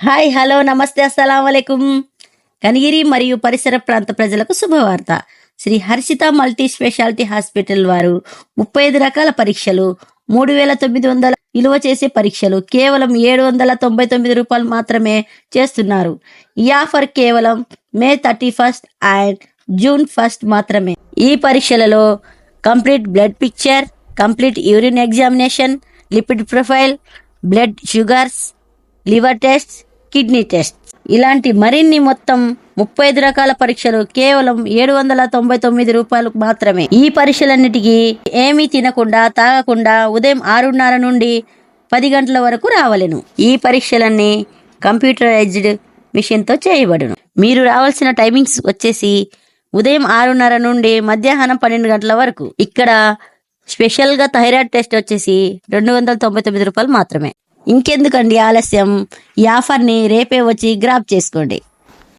Hi hello నమస్తే అస్సలం వలైకుం కనిగిరి మరియు పరిసర ప్రాంత ప్రజలకు శుభవార్త. Shri Harshita multi speciality hospital వారు ముప్పై ఐదు రకాల పరీక్షలు మూడు వేల తొమ్మిది వందల విలువ చేసే పరీక్షలు కేవలం ఏడు వందల తొంభై తొమ్మిది రూపాయలు మాత్రమే చేస్తున్నారు. ఈ ఆఫర్ కేవలం May thirty first and June first మాత్రమే. ఈ పరీక్షలలో complete blood picture complete urine examination lipid profile blood sugars liver test kidney test. ఇలాంటి మరిన్ని మొత్తం ముప్పై ఐదు రకాల పరీక్షలు కేవలం ఏడు వందల తొంభై తొమ్మిది రూపాయలు మాత్రమే. ఈ పరీక్షలన్నిటికీ ఏమీ తినకుండా తాగకుండా ఉదయం ఆరున్నర నుండి పది గంటల వరకు రావలేను. ఈ పరీక్షలన్నీ కంప్యూటరైజ్డ్ మిషన్తో చేయబడును. మీరు రావాల్సిన టైమింగ్స్ వచ్చేసి ఉదయం ఆరున్నర నుండి మధ్యాహ్నం పన్నెండు గంటల వరకు. ఇక్కడ స్పెషల్గా థైరాయిడ్ టెస్ట్ వచ్చేసి రెండు వందల తొంభై తొమ్మిది రూపాయలు మాత్రమే. ఇంకెందుకండి ఆలస్యం? ఈ ఆఫర్ని రేపే వచ్చి గ్రాప్ చేసుకోండి.